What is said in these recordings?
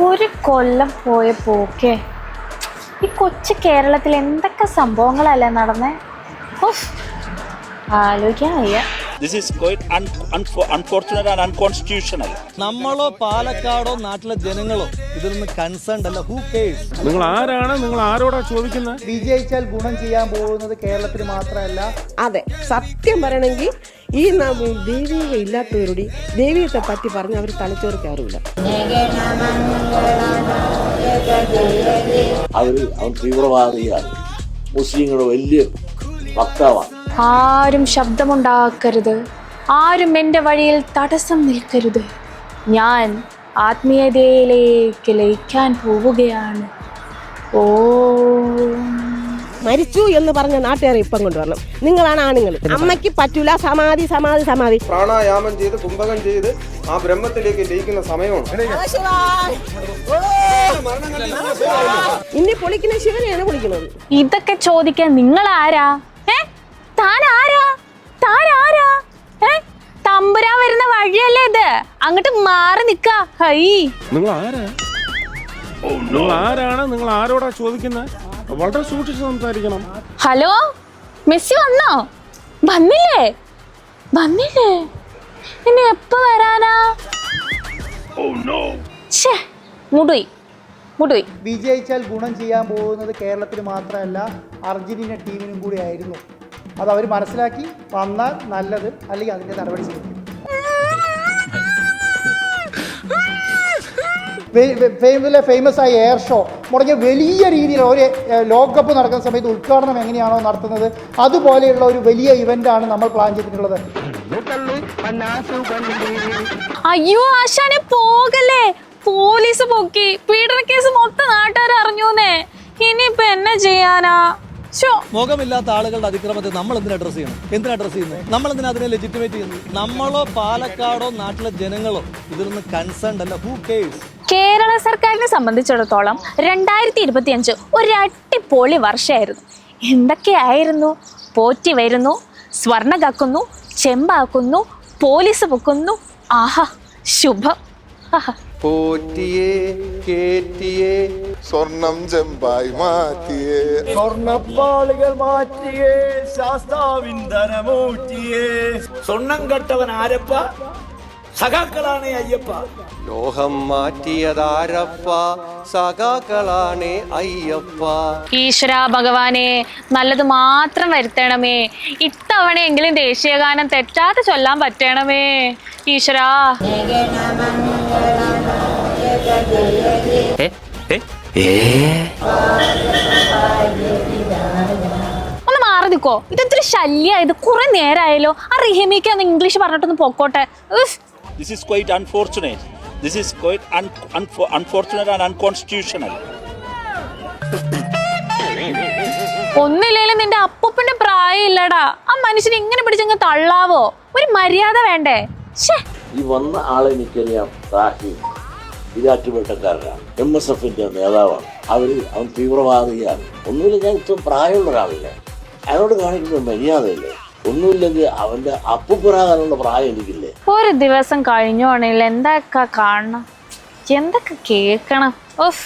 ഒരു കൊല്ലം പോയ പോക്കെ. ഈ കൊച്ചു കേരളത്തിൽ എന്തൊക്കെ സംഭവങ്ങളല്ലേ നടന്നേ? ആലോചിക്കാൻ വയ്യ is quite un- unfo- unfortunate നമ്മളോ പാലക്കാടോ നാട്ടിലെ ജനങ്ങളോ ഇതിൽ നിന്ന് കൺസേൺഡ് അല്ല. ഹൂ കേഴ്സ് നിങ്ങൾ ആരാണ്? നിങ്ങൾ ആരോടാ ചോദിക്കുന്നത്? വിജയിച്ചാൽ ഗുണം ചെയ്യാൻ പോകുന്നത് കേരളത്തിൽ മാത്രമല്ല. അതെ സത്യം പറയണമെങ്കിൽ ഈ ദൈവീക ഇല്ലാത്തവരോട് ദൈവീകത്തെ പറ്റി പറഞ്ഞ് അവർ തലച്ചോറ് അവർ അവർ അവൻ തീവ്രവാദിയാണ്. മുസ്ലിങ്ങളുടെ വലിയ വക്താവാണ്. ആരും ശബ്ദമുണ്ടാക്കരുത്. ആരും എന്റെ വഴിയിൽ തടസ്സം നിൽക്കരുത്. ഞാൻ ആത്മീയതയിലേക്ക് ലയിക്കാൻ പോവുകയാണ്. ഓ. മരിച്ചു എന്ന് പറഞ്ഞ നാട്ടുകാരെ ഇപ്പം കൊണ്ടുവരണം. നിങ്ങളാണ് ആണുങ്ങൾ. അമ്മയ്ക്ക് പറ്റൂല. സമാധി സമാധി സമാധി. പ്രാണായാമം ചെയ്ത് കുംഭകം ചെയ്ത് ആ ബ്രഹ്മത്തിലേക്ക് ലയിക്കുന്ന സമയമാണ് ഇനി പൊളിക്കുന്ന ശിവനെയാണ് പൊളിക്കുന്നത്. ഇതൊക്കെ ചോദിക്കാൻ നിങ്ങൾ ആരാ താൻ ആരാ താൻ ആരാ തമ്പുരാ തമ്പുരാൻ വരുന്ന വഴിയല്ലേ ഇത്? അങ്ങോട്ട് മാറി നിക്ക ഹൈ. നിങ്ങൾ ആരാ നിങ്ങൾ ആരാണ് നിങ്ങൾ ആരോടാ ചോദിക്കുന്നത് വളരെ സൂക്ഷിച്ച് സംസാരിക്കണം. ഹലോ? മെസ്സി വന്നോ? വന്നില്ലേ? വന്നില്ലേ? ഇനി എപ്പോ വരാനാ? ഛേ മുടുയി മുടുയി വിജയിച്ചാൽ ഗുണം ചെയ്യാൻ പോകുന്നത് കേരളത്തിന് മാത്രമല്ല അർജന്റീന ടീമിനും കൂടി ആയിരുന്നു അത് അവർ മനസ്സിലാക്കി വന്നാൽ നല്ലത് അല്ലെങ്കിൽ അതിന്റെ നടപടി സ്വീകരിക്കും. ഫേമസ് ആയ എയർ ഷോ മുടങ്ങിയ വലിയ രീതിയിൽ ഒരു ലോകകപ്പ് നടക്കുന്ന സമയത്ത് ഉദ്ഘാടനം എങ്ങനെയാണോ നടത്തുന്നത്? അതുപോലെയുള്ള ഒരു വലിയ ഇവന്റാണ് നമ്മൾ പ്ലാൻ ചെയ്തിട്ടുള്ളത്. അയ്യോ ആശാനെ പോകല്ലേ? പോലീസ് പൊക്കി. പീഡന കേസ് മൊത്തം നാട്ടുകാർ അറിഞ്ഞൂന്നേ. ഇനിയിപ്പൊ എന്നെ ചെയ്യാനാ? മുഖമില്ലാത്ത ആളുകളുടെ അതിക്രമത്തെ നമ്മൾ എന്തിനാ അഡ്രസ് ചെയ്യണം എന്തിനാ അഡ്രസ് ചെയ്യുന്നത്? നമ്മൾ എന്തിനാ അതിനെ ലെജിറ്റിമേറ്റ് ചെയ്യുന്നത്? നമ്മളോ പാലക്കാടോ നാട്ടിലെ ജനങ്ങളോ ഇതിൽ നിന്ന് കൺസേൺഡ് അല്ല. ഹൂ കേഴ്സ് കേരള സർക്കാരിനെ സംബന്ധിച്ചിടത്തോളം രണ്ടായിരത്തി ഇരുപത്തിയഞ്ച് ഒരു അടിപൊളി വർഷമായിരുന്നു എന്തൊക്കെയായിരുന്നു? പോറ്റി വരുന്നു സ്വർണ കക്കുന്നു ചെമ്പാക്കുന്നു പോലീസ് പൊക്കുന്നു. ആഹാ ശുഭം. പോറ്റിയെ കേറ്റിയെ സ്വർണം ചെമ്പായി മാറ്റിയേ. സ്വർണപ്പാളികൾ മാറ്റിയേ ശാസ്താവിന്ദനമൂറ്റിയേ സ്വർണം കെട്ടവൻ ആരപ്പ? സഖാക്കളാണ് അയ്യപ്പ. ലോഹം മാറ്റിയതാരപ്പ സഖാക്കളാണ് അയ്യപ്പ. ഈശ്വര ഭഗവാനെ നല്ലത് മാത്രം വരുത്തണമേ. ഇത്തവണയെങ്കിലും ദേശീയഗാനം തെറ്റാതെ ചൊല്ലാൻ പറ്റണമേ. ഈശ്വര. ഒന്ന് മാറി നിൽക്കോ. ഇതൊത്തിരി ശല്യായത് കുറെ നേരമായല്ലോ ആ റിഹിമിക്ക് അന്ന് ഇംഗ്ലീഷ് പറഞ്ഞിട്ടൊന്ന് പൊക്കോട്ടെ. This is quite unfortunate. This is quite un- un unfortunate and unconstitutional. ഒന്നില്ലേലും നിന്റെ അപ്പൂപ്പന്റെ പ്രായമില്ലടാ. ആ മനുഷ്യനെ ഇങ്ങനെ പിടിച്ചങ്ങ് തള്ളാവോ? ഒരു മര്യാദ വേണ്ടേ? ഈ വന്ന ആളെ എനിക്കറിയാം റാഹി ഇരാറ്റുപേട്ടക്കാരനാണ് എം എസ് എഫിന്റെ നേതാവാണ്. അവർ അവൻ തീവ്രവാദിയാണ്. ഒന്നുമില്ല ഞാൻ ഇത്ര പ്രായമുള്ള ഒരാളില്ല? അയാളോട് കാണിക്കുന്ന മര്യാദയില്ലേ? ഒന്നുമില്ലെങ്കിൽ അവന്റെ അപ്പുപ്പനാകാനുള്ള പ്രായം എനിക്കില്ലേ? ഒരു ദിവസം കഴിഞ്ഞു ആണെങ്കിൽ എന്തൊക്കെ കാണണം? എന്തൊക്കെ കേൾക്കണം? ഓഫ്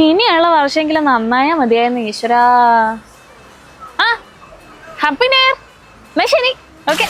ഇനിയുള്ള വർഷമെങ്കിലും നന്നായാ മതിയായിരുന്നു ഈശ്വരാ. ആ ഹാപ്പി ന്യൂ ഇയർ. ശരി. ഓക്കെ.